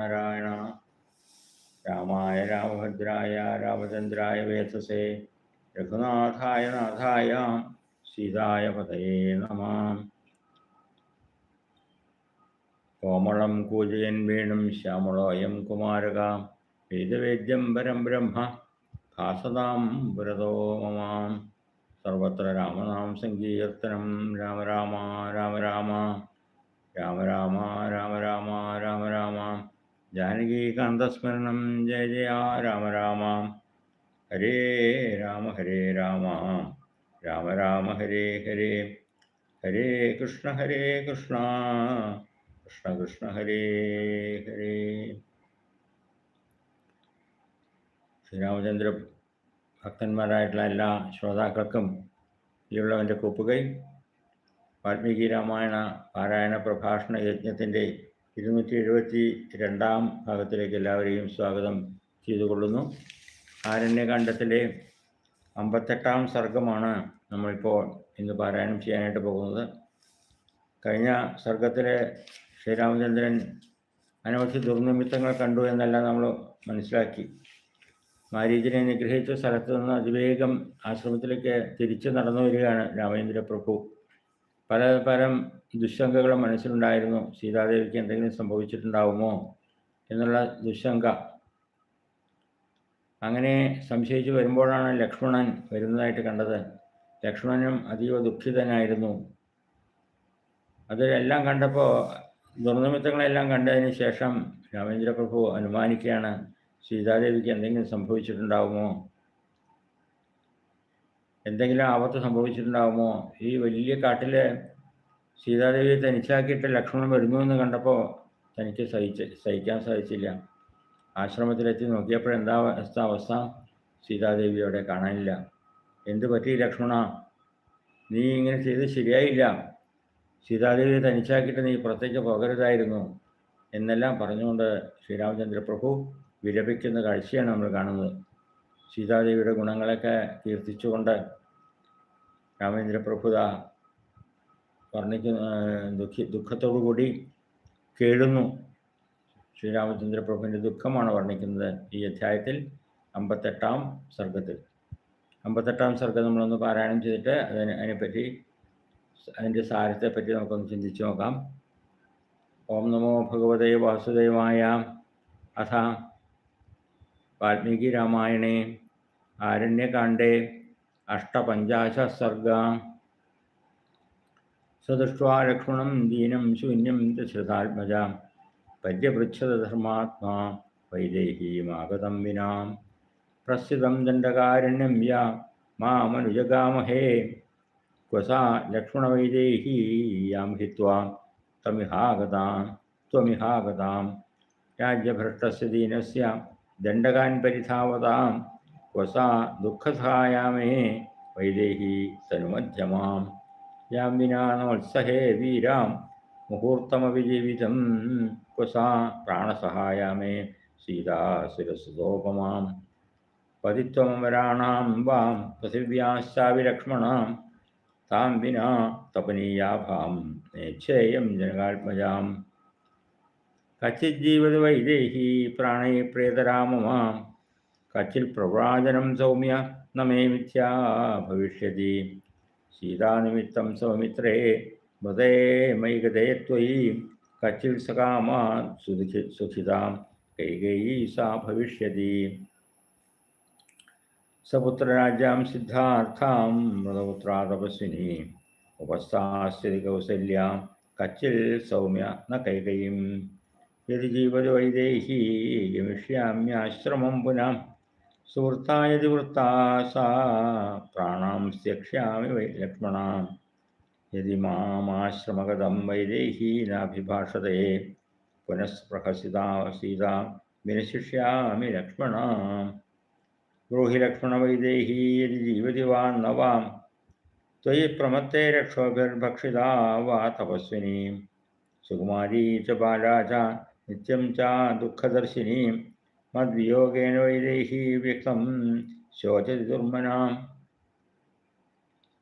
നാരായണ രാമായ രാമഭദ്രായ രാമചന്ദ്രായ വേധസേ രഘുനാഥായ നാഥായ സീതായ പതയേ നമ. കോമളം കൂജയൻ വീണും ശ്യാമളോയം കുമാരക വേദവേദ്യം പരം ബ്രഹ്മ ഭാസതാം പുരതോ മമാം. സർവത്ര രാമനാം സങ്കീർത്തനം രാമ രാമ രാമ രാമ രാമ രാമ രാമ രാമ രാമ രാമ ജാനകീകാന്തസ്മരണം ജയ ജയ രാമ രാമ. ഹരേ രാമ ഹരേ രാമ. രാമ രാമ ഹരേ ഹരേ. ഹരേ കൃഷ്ണ ഹരേ കൃഷ്ണ. കൃഷ്ണ കൃഷ്ണ ഹരേ ഹരേ. ശ്രീരാമചന്ദ്ര ഭക്തന്മാരായിട്ടുള്ള എല്ലാ ശ്രോതാക്കൾക്കും ഈയുള്ളവന്റെ കൂപ്പുകൈ വാൽമീകി രാമായണ പാരായണ പ്രഭാഷണ യജ്ഞത്തിന്റെ ഇരുന്നൂറ്റി എഴുപത്തി രണ്ടാം ഭാഗത്തിലേക്ക് എല്ലാവരെയും സ്വാഗതം ചെയ്തു കൊള്ളുന്നു ആരണ്യകാണ്ഡത്തിലെ അമ്പത്തെട്ടാം സർഗമാണ് നമ്മളിപ്പോൾ ഇന്ന് പാരായണം ചെയ്യാനായിട്ട് പോകുന്നത്. കഴിഞ്ഞ സർഗത്തിലെ ശ്രീരാമചന്ദ്രൻ അനവധി ദുർനിമിത്തങ്ങൾ കണ്ടു എന്നെല്ലാം നമ്മൾ മനസ്സിലാക്കി. മാരീജിനെ നിഗ്രഹിച്ച സ്ഥലത്ത് നിന്ന് അതിവേഗം ആശ്രമത്തിലേക്ക് തിരിച്ചു നടന്നു വരികയാണ് രാമേന്ദ്ര പ്രഭു പല പരം ദുശങ്കകളും മനസ്സിലുണ്ടായിരുന്നു. സീതാദേവിക്ക് എന്തെങ്കിലും സംഭവിച്ചിട്ടുണ്ടാവുമോ എന്നുള്ള ദുശങ്ക. അങ്ങനെ സംശയിച്ചു വരുമ്പോഴാണ് ലക്ഷ്മണൻ വരുന്നതായിട്ട് കണ്ടത്. ലക്ഷ്മണനും അതീവ ദുഃഖിതനായിരുന്നു. അതെല്ലാം കണ്ടപ്പോൾ ദുർനിമിത്തങ്ങളെല്ലാം കണ്ടതിന് ശേഷം രാമേന്ദ്ര പ്രഭു അനുമാനിക്കുകയാണ് സീതാദേവിക്ക് എന്തെങ്കിലും സംഭവിച്ചിട്ടുണ്ടാവുമോ എന്തെങ്കിലും ആപത്ത് സംഭവിച്ചിട്ടുണ്ടാകുമോ ഈ വലിയ കാട്ടിൽ സീതാദേവിയെ തനിച്ചാക്കിയിട്ട് ലക്ഷ്മണൻ വരുന്നു എന്ന് കണ്ടപ്പോൾ തനിക്ക് സഹിച്ച് സഹിക്കാൻ സാധിച്ചില്ല. ആശ്രമത്തിലെത്തി നോക്കിയപ്പോൾ എന്താ അവസ്ഥ? അവസ്ഥ സീതാദേവിയോടെ കാണാനില്ല. എന്ത് പറ്റി ലക്ഷ്മണ? നീ ഇങ്ങനെ ചെയ്ത് ശരിയായില്ല. സീതാദേവിയെ തനിച്ചാക്കിയിട്ട് നീ പുറത്തേക്ക് പോകരുതായിരുന്നു. എന്നെല്ലാം പറഞ്ഞുകൊണ്ട് ശ്രീരാമചന്ദ്രപ്രഭു വിലപിക്കുന്ന കാഴ്ചയാണ് നമ്മൾ കാണുന്നത്. സീതാദേവിയുടെ ഗുണങ്ങളൊക്കെ കീർത്തിച്ചുകൊണ്ട് രാമേന്ദ്രപ്രഭുത വർണിക്കുന്ന ദുഃഖി ദുഃഖത്തോടു കൂടി കേഴുന്നു. ശ്രീരാമചന്ദ്രപ്രഭുവിന്റെ ദുഃഖമാണ് വർണിക്കുന്നത് ഈ അധ്യായത്തിൽ അമ്പത്തെട്ടാം സർഗത്തിൽ അമ്പത്തെട്ടാം സർഗം നമ്മളൊന്ന് പാരായണം ചെയ്തിട്ട് അതിന് അതിനെപ്പറ്റി അതിന്റെ സാരത്തെപ്പറ്റി നമുക്കൊന്ന് ചിന്തിച്ചു നോക്കാം. ഓം നമോ ഭഗവതേ വാസുദേവായ അഥ വാൽമീകി രാമായണേ. ആരണ്യकाण्डे अष्टपञ्चाशः सर्गा स दृष्ट्वा लक्ष्मणं दीनं शून्यं दशरथात्मजां पर्यपृच्छदधर्मात्मा वैदेहीमागतं विना प्रस्थितं दण्डकारिण्यं या मामनुजगामहे क्व सा लक्ष्मणवैदेहीयां हित्वा तमिहागतां त्वमिहागतां राज्यभ्रष्टस्य दीनस्य दण्डकान् परिधावतां പരിധാവതാം ക്വസാ ദുഃഖസഹായാമേ വൈദേഹി തനുമധ്യമാം യാം വിനാനോത്സഹേ വീരാം മുഹൂർത്തമപി ജീവിതം ക്വസാ പ്രാണസഹായാമേ സീതാസുരസുതോപമാം പതിത്വമരാണാം വാം പൃഥിവ്യാശ്ചാവിലക്ഷ്മണാം താം വിനാ തപനീയാഭാം നേച്ഛേയം ജനകാത്മജാം കച്ചിജ്ജീവത് വൈദേഹി പ്രാണേ പ്രേതരാമമാം കച്ചിൽ പ്രവ്രാജനം സൗമ്യ നമേ മിഥ്യാ ഭവിഷ്യതി സീതാനിമിത്തം സൗമിത്രേ മൃതേ മൈകതേ ത്വയി കച്ചിൽ സകാമാ സുഖി സുഖിതാം കൈകേയീ സാ ഭവിഷ്യതി സപുത്രരാജ്യാം സിദ്ധാർത്ഥാം മൃതപുത്രാ തപസ്വിനി ഉപസ്ഥാസ്യതി കൗസല്യാം കച്ചിൽ സൗമ്യ ന കൈകയും യതി ജീവതി വൈദേഹി ഗമിഷ്യാമ്യാശ്രമം പുനഃ സുഹൃത്തായതി വൃത്താ സാ പ്രാണാം സ്യക്ഷ്യാമി വൈ ലക്ഷ്മണാം. യതി മാമാശ്രമഗതം വൈദേഹി നാഭിഭാഷതേ പുനഃസ്പൃഹസിതാ സീതാ വിനശിഷ്യാമി ലക്ഷ്മണാം. ബ്രൂഹി ലക്ഷ്മണ വൈദേഹീ യതി ജീവതി വാ ന വാം രക്ഷോഭിർഭക്ഷിതാ വാ തപസ്വിനി. സുകുമാരീ ച ബാലാ ച നിത്യം ച ദുഃഖദർശിനി. മദ്വിയോഗേന വൈദേഹി വ്യക്തം ശോചതി ദുർമനാം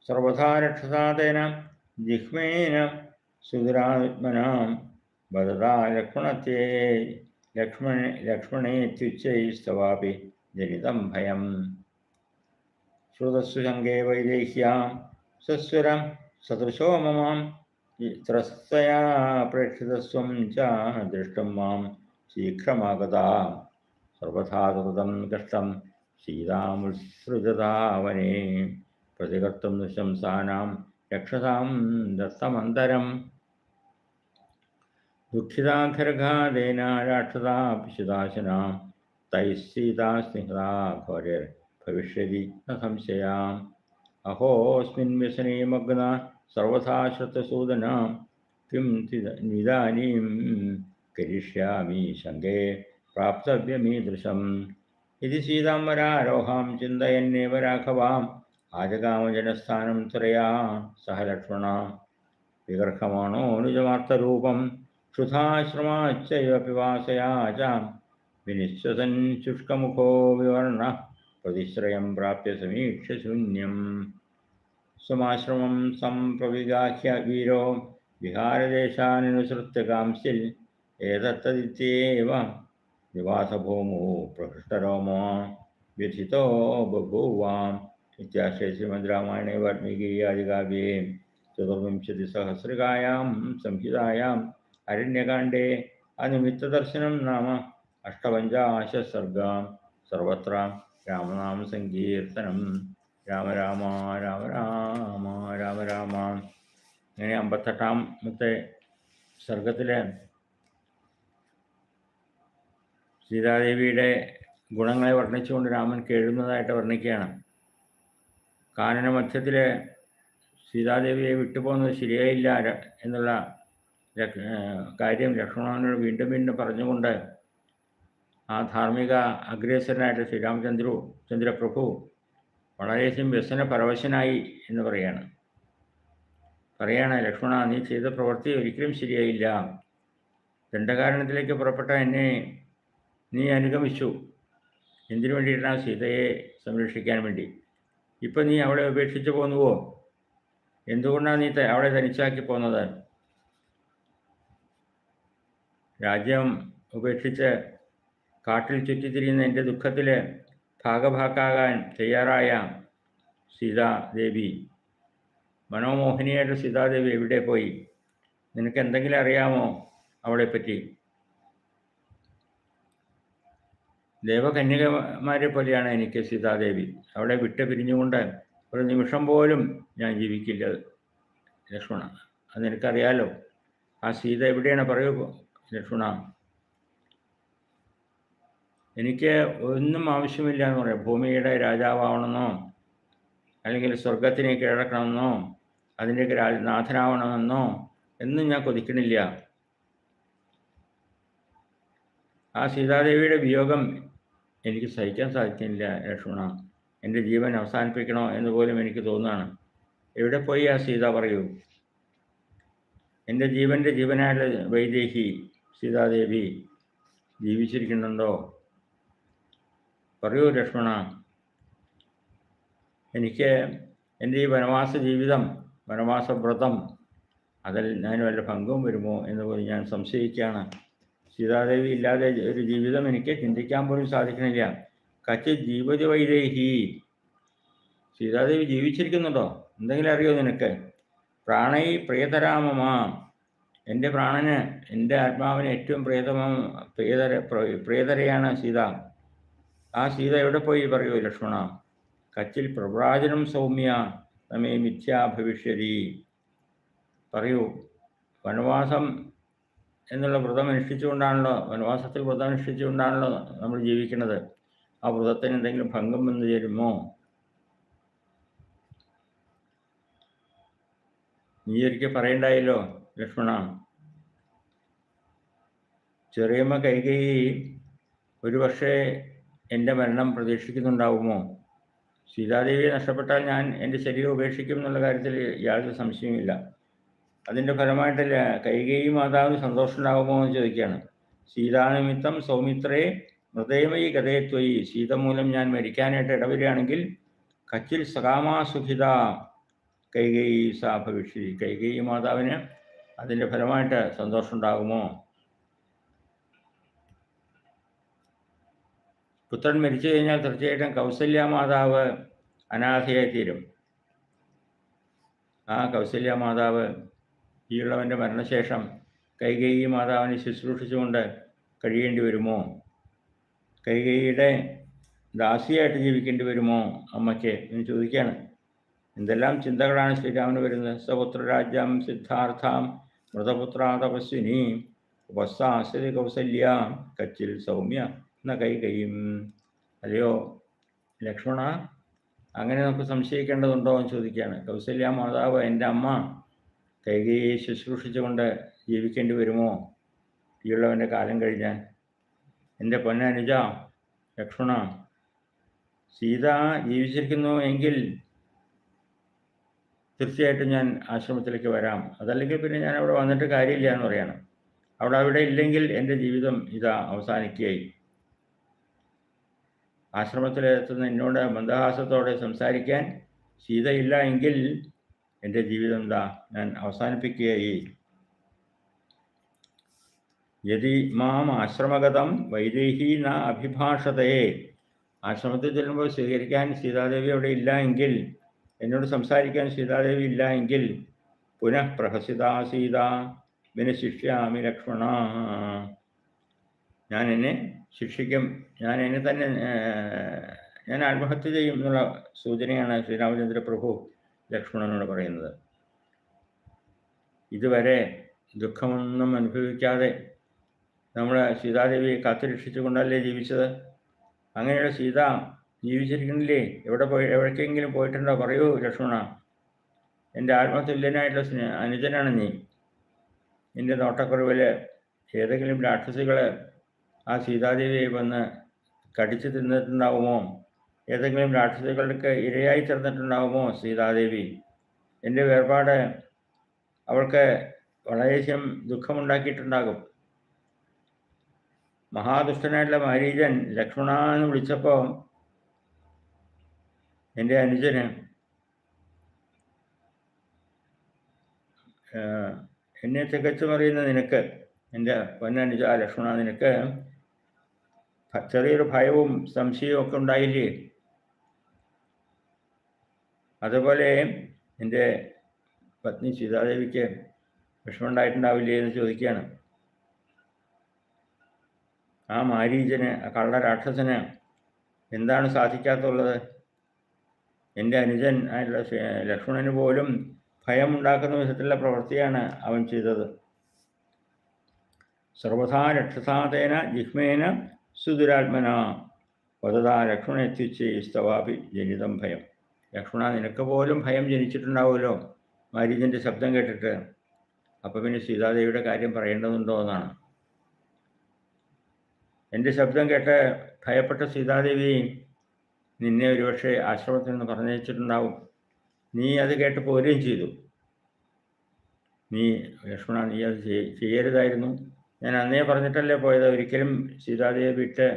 സർവഥാ രക്ഷസാതേന ജിഹ്മേന സുദുരാത്മനാം വദതാ ലക്ഷ്മണത്തെ ലക്ഷ്മണ ലക്ഷ്മണേത്യുച്ചൈസ്തവാപി ജനിതം ഭയം. ശ്രുതസ്സു ശങ്കേ വൈദേഹ്യാം. സസ്വരം സദൃശോ മമാം. ത്രസ്തയാ പ്രേക്ഷിതസ്വം ച ദൃഷ്ടം മാം. ശീഘ്രമാഗതാ. സർവഥാ കൃതം കഷ്ടം സീതാമുത്സൃജതാവനേ പ്രതികർത്തും നിശംസാനാം രക്ഷതാം ദത്തമന്തരം. ദുഃഖിതാഖർഘാദേന രാക്ഷസാ പിശുദാശനാം തൈः സീതാ സ്നിഹതാ ഘോരർ ഭവിഷ്യതി ന സംശയാം. അഹോസ്മിൻ വ്യസനേ മഗ്ന സർവഥാ ശ്രദ്ധസൂദനാം. കിം നിദാനീം കരിഷ്യാമി ശങ്കേ പ്രാപ്തവ്യമീദൃശം. ഇതി സീതാംബരാരോഹാം ചിന്തയന്നേവ രാഘവാം. ആജകാമജനസ്ഥാനം ത്രയാ സഹ ലക്ഷ്മണ. വിഗർഹമാണോ അനുജമാർത്തരൂപം ക്ഷുധാശ്രമാച്ചൈവ പിവാസയാ ച വിനിശ്വസൻ ശുഷ്കമുഖോ വിവർണ. പ്രതിശ്രയം പ്രാപ്യ സമീക്ഷ്യ ശൂന്യം. സ്വമാശ്രമം സംപ്രവിഗാഹ്യ വീരോ. വിഹാരദേശാനുസൃത്യ കാംസിൽ. ഏതത്തദിത്യേവ നിവാസഭൂമു പ്രഹൃഷ്ടരോമോ വ്യഥിതോ ബഭൂവാം ഇത്യാശ്രയ ശ്രീമദ് രാമായണേ വാൽമീകീയാദികാവ്യേ ചതുർവിംശതിസഹസ്രകായാം സംഹിതായാം അരണ്യകാണ്ഡേ അനിമിത്തദർശനം നാമ അഷ്ടപഞ്ചാശസർഗാം സർവത്ര രാമനാമ സങ്കീർത്തനം രാമ രാമ രാമ രാമ രാമ രാമ ഇങ്ങനെ അമ്പത്തെട്ടാമത്തെ സർഗത്തിലെ സീതാദേവിയുടെ ഗുണങ്ങളെ വർണിച്ചുകൊണ്ട് രാമൻ കേഴുന്നതായിട്ട് വർണിക്കുകയാണ്. കാനന മധ്യത്തിൽ സീതാദേവിയെ വിട്ടുപോകുന്നത് ശരിയായില്ല എന്നുള്ള കാര്യം ലക്ഷ്മണനോട് വീണ്ടും വീണ്ടും പറഞ്ഞുകൊണ്ട് ആ ധാർമ്മിക അഗ്രേസരനായിട്ട് ശ്രീരാമചന്ദ്രു ചന്ദ്രപ്രഭു വളരെയധികം വ്യസന പരവശനായി എന്ന് പറയാണ്. പറയാണ് ലക്ഷ്മണ നീ ചെയ്ത പ്രവൃത്തി ഒരിക്കലും ശരിയായില്ല. ദണ്ഡകാരണത്തിലേക്ക് പുറപ്പെട്ട എന്നെ നീ അനുഗമിച്ചു. എന്തിനു വേണ്ടിയിട്ടാണ് സീതയെ സംരക്ഷിക്കാൻ വേണ്ടി? ഇപ്പം നീ അവളെ ഉപേക്ഷിച്ച് പോന്നുവോ? എന്തുകൊണ്ടാണ് നീ അവളെ തനിച്ചാക്കി പോന്നത്? രാജ്യം ഉപേക്ഷിച്ച് കാട്ടിൽ ചുറ്റിത്തിരിയുന്ന എന്റെ ദുഃഖത്തിൽ ഭാഗഭാക്കാകാൻ തയ്യാറായ സീതാദേവി. മനോമോഹിനിയായിട്ട് സീതാദേവി എവിടെ പോയി? നിനക്ക് എന്തെങ്കിലും അറിയാമോ അവളെപ്പറ്റി? ദേവകന്യകമാരെ പോലെയാണ് എനിക്ക് സീതാദേവി. അവളെ വിട്ട് പിരിഞ്ഞുകൊണ്ട് ഒരു നിമിഷം പോലും ഞാൻ ജീവിക്കില്ല ലക്ഷ്മണ. അത് നിനക്കറിയാലോ? ആ സീത എവിടെയാണ്? പറയൂ ലക്ഷ്മണ. എനിക്ക് ഒന്നും ആവശ്യമില്ല എന്ന് പറയാം. ഭൂമിയുടെ രാജാവാവണമെന്നോ അല്ലെങ്കിൽ സ്വർഗത്തിനെ കീഴടക്കണമെന്നോ അതിന്റെയൊക്കെ രാജനാഥനാവണമെന്നോ എന്നും ഞാൻ കൊതിക്കണില്ല. ആ സീതാദേവിയുടെ വിയോഗം എനിക്ക് സഹിക്കാൻ സാധിക്കുന്നില്ല ലക്ഷ്മണ. എന്റെ ജീവൻ അവസാനിപ്പിക്കണോ എന്ന് പോലും എനിക്ക് തോന്നുകയാണ്. എവിടെ പോയി ആ സീത പറയൂ? എന്റെ ജീവന്റെ ജീവനായ വൈദേഹി സീതാദേവി ജീവിച്ചിരിക്കുന്നുണ്ടോ? പറയൂ ലക്ഷ്മണ. എനിക്ക് എന്റെ ഈ വനവാസ ജീവിതം വനവാസ വ്രതം അതിൽ ഞാൻ വല്ല പങ്കും വരുമോ എന്ന് പോലും ഞാൻ സംശയിക്കുകയാണ്. സീതാദേവി ഇല്ലാതെ ഒരു ജീവിതം എനിക്ക് ചിന്തിക്കാൻ പോലും സാധിക്കണില്ല കച്ച് ജീവതി വൈദേഹി സീതാദേവി ജീവിച്ചിരിക്കുന്നുണ്ടോ? എന്തെങ്കിലും അറിയോ നിനക്ക്? പ്രാണൈ പ്രിയതരാമമാ. എന്റെ പ്രാണന് എന്റെ ആത്മാവിന് ഏറ്റവും പ്രിയതമ പ്രിയതര പ്രിയ- പ്രിയതരയാണ് സീത. ആ സീത എവിടെ പോയി പറയൂ ലക്ഷ്മണ? കച്ചിൽ പ്രവ്രാജനം സൗമ്യ സമയം മിഥ്യാ ഭവിഷ്യതി. പറയൂ. വനവാസം എന്നുള്ള വ്രതം അനുഷ്ഠിച്ചുകൊണ്ടാണല്ലോ വനവാസത്തിൽ വ്രതം അനുഷ്ഠിച്ചുകൊണ്ടാണല്ലോ നമ്മൾ ജീവിക്കുന്നത്. ആ വ്രതത്തിന് എന്തെങ്കിലും ഭംഗം വന്നു ചേരുമോ? നീ ഒരിക്കൽ പറയണ്ടായല്ലോ ലക്ഷ്മണ. ചെറിയമ്മ കൈകൈ ഒരു പക്ഷേ എന്റെ മരണം പ്രതീക്ഷിക്കുന്നുണ്ടാവുമോ? സീതാദേവിയെ നഷ്ടപ്പെട്ടാൽ ഞാൻ എന്റെ ശരീരം ഉപേക്ഷിക്കും എന്നുള്ള കാര്യത്തിൽ യാതൊരു സംശയവുമില്ല. അതിന്റെ ഫലമായിട്ട് കൈകേയി മാതാവിന് സന്തോഷം ഉണ്ടാകുമോ എന്ന് ചോദിക്കുകയാണ്. സീതാനിമിത്തം സൗമിത്രേ മൃതയമയി ഗതയത്വയി സീത മൂലം ഞാൻ മരിക്കാനായിട്ട് ഇടവരികയാണെങ്കിൽ കച്ചിൽ സകാമാസുഖിത. കൈകേയി സാ ഭവിഷ്യതി കൈകേയി മാതാവിന് അതിന്റെ ഫലമായിട്ട് സന്തോഷം ഉണ്ടാകുമോ പുത്രൻ മരിച്ചു കഴിഞ്ഞാൽ തീർച്ചയായിട്ടും കൗസല്യ മാതാവ് അനാഥയായി തീരും ആ കൗസല്യ മാതാവ് ഈയുള്ളവന്റെ മരണശേഷം കൈകേയി മാതാവിനെ ശുശ്രൂഷിച്ചുകൊണ്ട് കഴിയേണ്ടി വരുമോ? കൈകേയിയുടെ ദാസിയായിട്ട് ജീവിക്കേണ്ടി വരുമോ അമ്മയ്ക്ക് എന്ന് ചോദിക്കുകയാണ്. എന്തെല്ലാം ചിന്തകളാണ് ശ്രീരാമന് വരുന്നത്? സപുത്രരാജ്യം സിദ്ധാർത്ഥാം മൃതപുത്ര തപസ്വിനി ഉപസ്ഥാശ്രി കൗസല്യ കച്ചിൽ സൗമ്യ എന്ന കൈ കൈയും അല്ലയോ ലക്ഷ്മണ അങ്ങനെ നമുക്ക് സംശയിക്കേണ്ടതുണ്ടോ എന്ന് ചോദിക്കുകയാണ്. കൗസല്യ മാതാവ് എന്റെ അമ്മ. കൈകയെ ശുശ്രൂഷിച്ചുകൊണ്ട് ജീവിക്കേണ്ടി വരുമോ? ഈയുള്ളവന്റെ കാലം കഴിഞ്ഞാൽ. എന്റെ പൊന്നനുജ ലക്ഷ്മണ സീത ജീവിച്ചിരിക്കുന്നു എങ്കിൽ തീർച്ചയായിട്ടും ഞാൻ ആശ്രമത്തിലേക്ക് വരാം. അതല്ലെങ്കിൽ പിന്നെ ഞാൻ അവിടെ വന്നിട്ട് കാര്യമില്ല എന്ന് പറയണം. അവിടെ അവിടെ ഇല്ലെങ്കിൽ എന്റെ ജീവിതം ഇതാ അവസാനിക്കുകയായി. ആശ്രമത്തിലെത്തുന്ന എന്നോട് മന്ദഹാസത്തോടെ സംസാരിക്കാൻ സീതയില്ല എങ്കിൽ എന്റെ ജീവിതം എന്താ? ഞാൻ അവസാനിപ്പിക്കുകയായി. യതി മാം ആശ്രമഗതം വൈദേഹി ന അഭിഭാഷതയെ ആശ്രമത്തിൽ ചെല്ലുമ്പോൾ സ്വീകരിക്കാൻ സീതാദേവി അവിടെ ഇല്ല എങ്കിൽ എന്നോട് സംസാരിക്കാൻ സീതാദേവി ഇല്ല എങ്കിൽ പുനഃ പ്രഹസിത സീത വിനശിഷ്യാമി ലക്ഷ്മണ. ഞാൻ എന്നെ ശിക്ഷിക്കും ഞാൻ എന്നെ തന്നെ ഞാൻ ആത്മഹത്യ ചെയ്യും എന്നുള്ള സൂചനയാണ് ശ്രീരാമചന്ദ്ര പ്രഭു ലക്ഷ്മണനോട് പറയുന്നത്. ഇതുവരെ ദുഃഖമൊന്നും അനുഭവിക്കാതെ നമ്മൾ സീതാദേവിയെ കാത്തുരക്ഷിച്ചുകൊണ്ടല്ലേ ജീവിച്ചത്? അങ്ങനെയുള്ള സീത ജീവിച്ചിരിക്കുന്നില്ലേ? എവിടെ പോയി എവിടേക്കെങ്കിലും പോയിട്ടുണ്ടോ? പറയൂ ലക്ഷ്മണ. എന്റെ ആത്മതുല്യനായിട്ടുള്ള സ്നേ അനുജനാണ് നീ. എന്റെ നോട്ടക്കുറവിൽ ഏതെങ്കിലും രാക്ഷസികൾ ആ സീതാദേവിയെ വന്ന് കടിച്ചു തിന്നിട്ടുണ്ടാവുമോ? ഏതെങ്കിലും രാക്ഷസികൾക്ക് ഇരയായി തീർന്നിട്ടുണ്ടാകുമോ സീതാദേവി? എന്റെ വേർപാട് അവൾക്ക് വളരെയധികം ദുഃഖമുണ്ടാക്കിയിട്ടുണ്ടാകും. മഹാദുഷ്ടനായിട്ടുള്ള മാരീജൻ ലക്ഷ്മണ എന്ന് വിളിച്ചപ്പോൾ എന്റെ അനുജന് എന്നെ തികച്ചും അറിയുന്ന നിനക്ക് എന്റെ പൊന്നനുജ ലക്ഷ്മണ നിനക്ക് ചെറിയൊരു ഭയവും സംശയവും ഒക്കെ ഉണ്ടായില്ലേ? അതുപോലെ എന്റെ പത്നി സീതാദേവിക്ക് വിഷമമുണ്ടായിട്ടുണ്ടാവില്ലേ എന്ന് ചോദിക്കുകയാണ്. ആ മാരീജന് ആ കള്ള രാക്ഷസന് എന്താണ് സാധിക്കാത്തുള്ളത്? എന്റെ അനുജൻ ലക്ഷ്മണന് പോലും ഭയമുണ്ടാക്കുന്ന വിധത്തിലുള്ള പ്രവൃത്തിയാണ് അവൻ ചെയ്തത്. സർവഥാ രക്ഷസാതേന ജിഹ്മേന സുദുരാത്മന വധതാ ലക്ഷ്മണ എത്തിച്ച് സ്തവാപി ജനിതം ഭയം. ലക്ഷ്മണ നിനക്ക് പോലും ഭയം ജനിച്ചിട്ടുണ്ടാവുമല്ലോ? മാരീജന്റെ ശബ്ദം കേട്ടിട്ട്. അപ്പോൾ പിന്നെ സീതാദേവിയുടെ കാര്യം പറയേണ്ടതുണ്ടോ എന്നാണ്. എന്റെ ശബ്ദം കേട്ട് ഭയപ്പെട്ട സീതാദേവി നിന്നെ ഒരുപക്ഷെ ആശ്രമത്തിൽ നിന്ന് പറഞ്ഞയച്ചിട്ടുണ്ടാവും. നീ അത് കേട്ട് പോരുകയും ചെയ്തു. നീ ലക്ഷ്മണ നീ അത് ചെയ്യരുതായിരുന്നു. ഞാൻ അന്നേ പറഞ്ഞിട്ടല്ലേ പോയത്. ഒരിക്കലും സീതാദേവിയെ വിട്ട്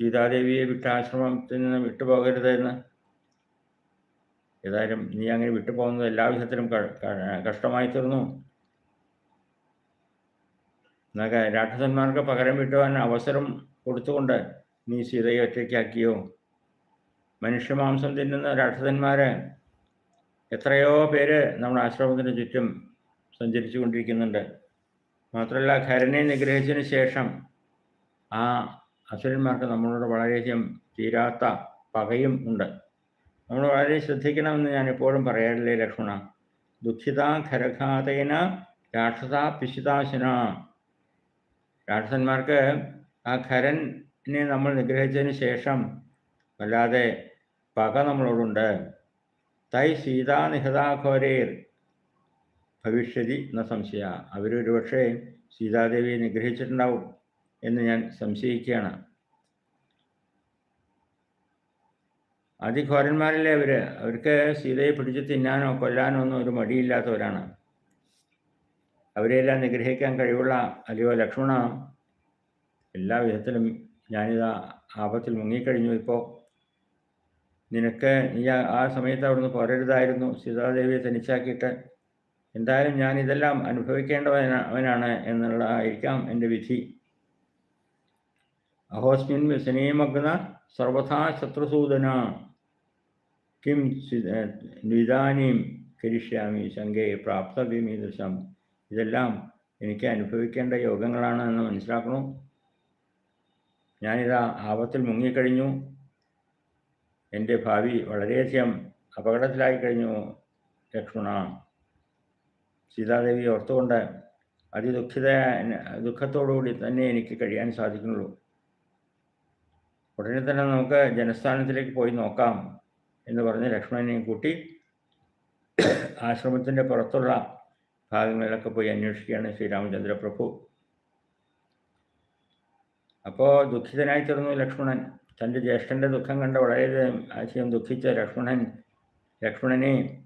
സീതാദേവിയെ വിട്ട് ആശ്രമത്തിൽ നിന്ന് വിട്ടുപോകരുതെന്ന് ഏതായാലും നീ അങ്ങനെ വിട്ടുപോകുന്നത് എല്ലാ വിധത്തിലും കഷ്ടമായി തീർന്നു. രാക്ഷസന്മാർക്ക് പകരം വിട്ടുവാൻ അവസരം കൊടുത്തുകൊണ്ട് നീ സീതയെ ഒറ്റയ്ക്കാക്കിയോ മനുഷ്യമാംസം തിന്നുന്ന രാക്ഷസന്മാരെ എത്രയോ പേര് നമ്മുടെ ആശ്രമത്തിന് ചുറ്റും സഞ്ചരിച്ചു കൊണ്ടിരിക്കുന്നുണ്ട് മാത്രമല്ല ഖരനെ നിഗ്രഹിച്ചതിന് ശേഷം ആ അസുരന്മാർക്ക് നമ്മളോട് വളരെയധികം തീരാത്ത പകയും ഉണ്ട്. നമ്മൾ വളരെ ശ്രദ്ധിക്കണമെന്ന് ഞാൻ എപ്പോഴും പറയാറില്ലേ ലക്ഷ്മണ? ദുഃഖിത ഖരഘാതേന രാക്ഷസ പിശിതാശന. രാക്ഷസന്മാർക്ക് ആ ഖരനെ നമ്മൾ നിഗ്രഹിച്ചതിന് ശേഷം വല്ലാതെ പക നമ്മളോടുണ്ട്. തൈ സീതാ നിഹതാഘോരേർ ഭവിഷ്യതി എന്ന സംശയ. അവരൊരു പക്ഷേ സീതാദേവിയെ നിഗ്രഹിച്ചിട്ടുണ്ടാവും എന്ന് ഞാൻ സംശയിക്കുകയാണ്. അതിഘോരന്മാരല്ലേ അവർ അവർക്ക് സീതയെ പിടിച്ച് തിന്നാനോ കൊല്ലാനോ ഒന്നും ഒരു മടിയില്ലാത്തവരാണ്. അവരെയെല്ലാം നിഗ്രഹിക്കാൻ കഴിവുള്ള അല്ലയോ ലക്ഷ്മണ എല്ലാ വിധത്തിലും ഞാനിതാ ആപത്തിൽ മുങ്ങിക്കഴിഞ്ഞു. ഇപ്പോൾ നിനക്ക് നീ ആ സമയത്ത് അവിടുന്ന് പോരരുതായിരുന്നു. സീതാദേവിയെ തനിച്ചാക്കിയിട്ട് എന്തായാലും ഞാൻ ഇതെല്ലാം അനുഭവിക്കേണ്ടവനാണ് എന്നുള്ളതായിരിക്കാം എന്റെ വിധി. അഹോസ്മിൻ വ്യസനീമഗ്ന സർവഥാ ശത്രുസൂദന കിം നിദാനീം കരിഷ്യാമി ശങ്കേ പ്രാപ്തവ്യമീദൃശം ഇതെല്ലാം എനിക്ക് അനുഭവിക്കേണ്ട യോഗങ്ങളാണ് എന്ന് മനസ്സിലാക്കണം? ഞാനിതാ ആപത്തിൽ മുങ്ങിക്കഴിഞ്ഞു. എന്റെ ഭാവി വളരെയധികം അപകടത്തിലായി കഴിഞ്ഞു ലക്ഷ്മണ. സീതാദേവി ഓർത്തുകൊണ്ട് അതിദുഃഖിത ദുഃഖത്തോടുകൂടി തന്നെ എനിക്ക് കഴിയാൻ സാധിക്കുന്നുള്ളൂ. ഉടനെ തന്നെ നമുക്ക് ജനസ്ഥാനത്തിലേക്ക് പോയി നോക്കാം. എന്ന് പറഞ്ഞ് ലക്ഷ്മണനെയും കൂട്ടി ആശ്രമത്തിന്റെ പുറത്തുള്ള ഭാഗങ്ങളിലൊക്കെ പോയി അന്വേഷിക്കുകയാണ് ശ്രീരാമചന്ദ്ര പ്രഭു. അപ്പോൾ ദുഃഖിതനായി തീർന്നു ലക്ഷ്മണൻ. തന്റെ ജ്യേഷ്ഠന്റെ ദുഃഖം കണ്ട് വളരെ ആശയം ദുഃഖിച്ച ലക്ഷ്മണൻ ലക്ഷ്മണനെ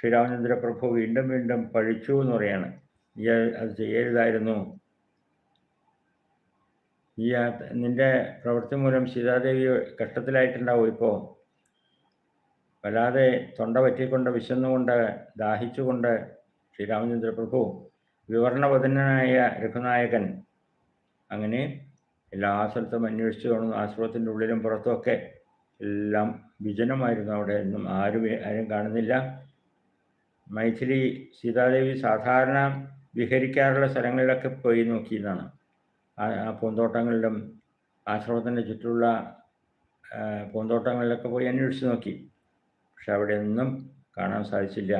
ശ്രീരാമചന്ദ്ര പ്രഭു വീണ്ടും വീണ്ടും പഴിച്ചു എന്ന് പറയാണ്. ഈ അത് ചെയ്യരുതായിരുന്നു. ഈ നിന്റെ പ്രവൃത്തി മൂലം സീതാദേവി കഷ്ടത്തിലായിട്ടുണ്ടാവും ഇപ്പോൾ വല്ലാതെ തൊണ്ട പറ്റിക്കൊണ്ട് വിശന്നുകൊണ്ട് ദാഹിച്ചുകൊണ്ട് ശ്രീരാമചന്ദ്ര പ്രഭു വിവരണവദനായ രഘുനായകൻ അങ്ങനെ എല്ലാ സ്ഥലത്തും അന്വേഷിച്ചു കാണുന്നു. ആശ്രമത്തിന്റെ ഉള്ളിലും പുറത്തുമൊക്കെ എല്ലാം വിജനമായിരുന്നു അവിടെ. എന്നും ആരും ആരും കാണുന്നില്ല. മൈഥിലി സീതാദേവി സാധാരണ വിഹരിക്കാറുള്ള സ്ഥലങ്ങളിലൊക്കെ പോയി നോക്കിയതാണ്. ആ പൂന്തോട്ടങ്ങളിലും ആശ്രമത്തിന്റെ ചുറ്റുമുള്ള പൂന്തോട്ടങ്ങളിലൊക്കെ പോയി അന്വേഷിച്ച് നോക്കി. പക്ഷെ അവിടെ ഒന്നും കാണാൻ സാധിച്ചില്ല.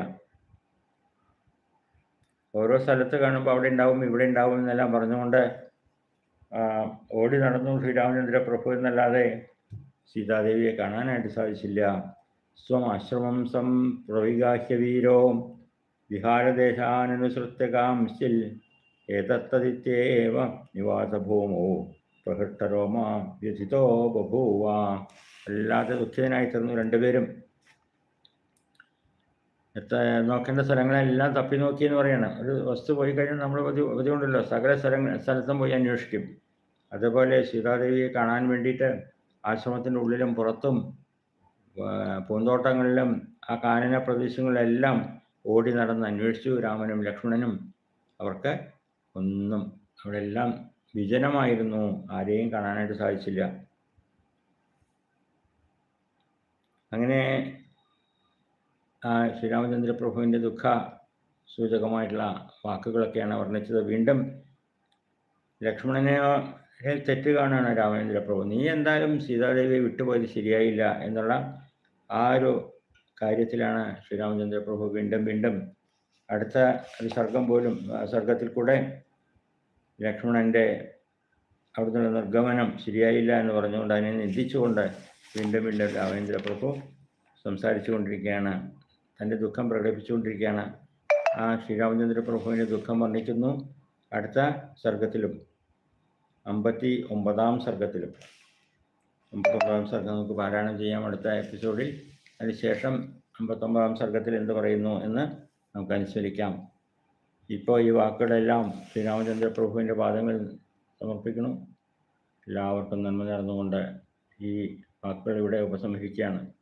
ഓരോ സ്ഥലത്ത് കാണുമ്പോൾ അവിടെ ഉണ്ടാവും ഇവിടെ ഉണ്ടാവും എന്നെല്ലാം പറഞ്ഞുകൊണ്ട് ഓടി നടന്നു ശ്രീരാമചന്ദ്ര പ്രഭു എന്നല്ലാതെ സീതാദേവിയെ കാണാനായിട്ട് സാധിച്ചില്ല. സ്വം ആശ്രമം സം പ്രവിഗാഹ്യവീരോ വിഹാരദേശാനനുസൃത്യകാംശിൽ ഏതത്തതിത്യേവ നിവാസഭൂമോ പ്രഹൃഷ്ടരോമ വ്യഥിതോ ബഭൂവ. അല്ലാതെ ദുഃഖിതനായി തീർന്നു രണ്ടുപേരും. നോക്കേണ്ട സ്ഥലങ്ങളെല്ലാം തപ്പി നോക്കി എന്ന് പറയണം. ഒരു വസ്തു പോയി കഴിഞ്ഞാൽ നമ്മൾ പതിവുണ്ടല്ലോ സകല സ്ഥലങ്ങൾ സ്ഥലത്തും പോയി അന്വേഷിക്കും. അതുപോലെ സീതാദേവിയെ കാണാൻ വേണ്ടിയിട്ട് ആശ്രമത്തിന്റെ ഉള്ളിലും പുറത്തും പൂന്തോട്ടങ്ങളിലും ആ കാനന പ്രദേശങ്ങളിലെല്ലാം ഓടി നടന്ന് അന്വേഷിച്ചു രാമനും ലക്ഷ്മണനും. അവർക്ക് ഒന്നും അവിടെ എല്ലാം വിജനമായിരുന്നു. ആരെയും കാണാനായിട്ട് സാധിച്ചില്ല. അങ്ങനെ ശ്രീരാമചന്ദ്ര പ്രഭുവിന്റെ ദുഃഖ സൂചകമായിട്ടുള്ള വാക്കുകളൊക്കെയാണ് വർണിച്ചത്. വീണ്ടും ലക്ഷ്മണനെ തെറ്റ് കാണുകയാണ് രാമചന്ദ്ര പ്രഭു നീ എന്തായാലും സീതാദേവിയെ വിട്ടുപോയത് ശരിയായില്ല എന്നുള്ള ആ ഒരു കാര്യത്തിലാണ് ശ്രീരാമചന്ദ്രപ്രഭു വീണ്ടും വീണ്ടും അടുത്ത ഒരു സർഗം പോലും സർഗത്തിൽ കൂടെ ലക്ഷ്മണന്റെ അവിടുന്ന് നിർഗമനം ശരിയായില്ല എന്ന് പറഞ്ഞുകൊണ്ട് അതിനെ നിന്ദിച്ചുകൊണ്ട് വീണ്ടും വീണ്ടും രാമചന്ദ്രപ്രഭു സംസാരിച്ചു കൊണ്ടിരിക്കുകയാണ് തന്റെ ദുഃഖം പ്രകടിപ്പിച്ചുകൊണ്ടിരിക്കുകയാണ്. ആ ശ്രീരാമചന്ദ്ര പ്രഭുവിന്റെ ദുഃഖം വർണിക്കുന്നു. അടുത്ത സർഗത്തിലും. അമ്പത്തി ഒമ്പതാം സർഗത്തിലും. അമ്പത്തൊമ്പതാം സർഗം നമുക്ക് പാരായണം ചെയ്യാം അടുത്ത എപ്പിസോഡിൽ. അതിനുശേഷം അമ്പത്തൊമ്പതാം സർഗത്തിൽ എന്ത് പറയുന്നു എന്ന് നമുക്ക് അനുസ്മരിക്കാം. ഇപ്പോൾ ഈ വാക്കുകളെല്ലാം ശ്രീരാമചന്ദ്ര പ്രഭുവിന്റെ പാദങ്ങൾ സമർപ്പിക്കണം എല്ലാവർക്കും നന്മ നേർന്നുകൊണ്ട് ഈ വാക്കുകൾ ഇവിടെ ഉപസംഹരിക്കുകയാണ്.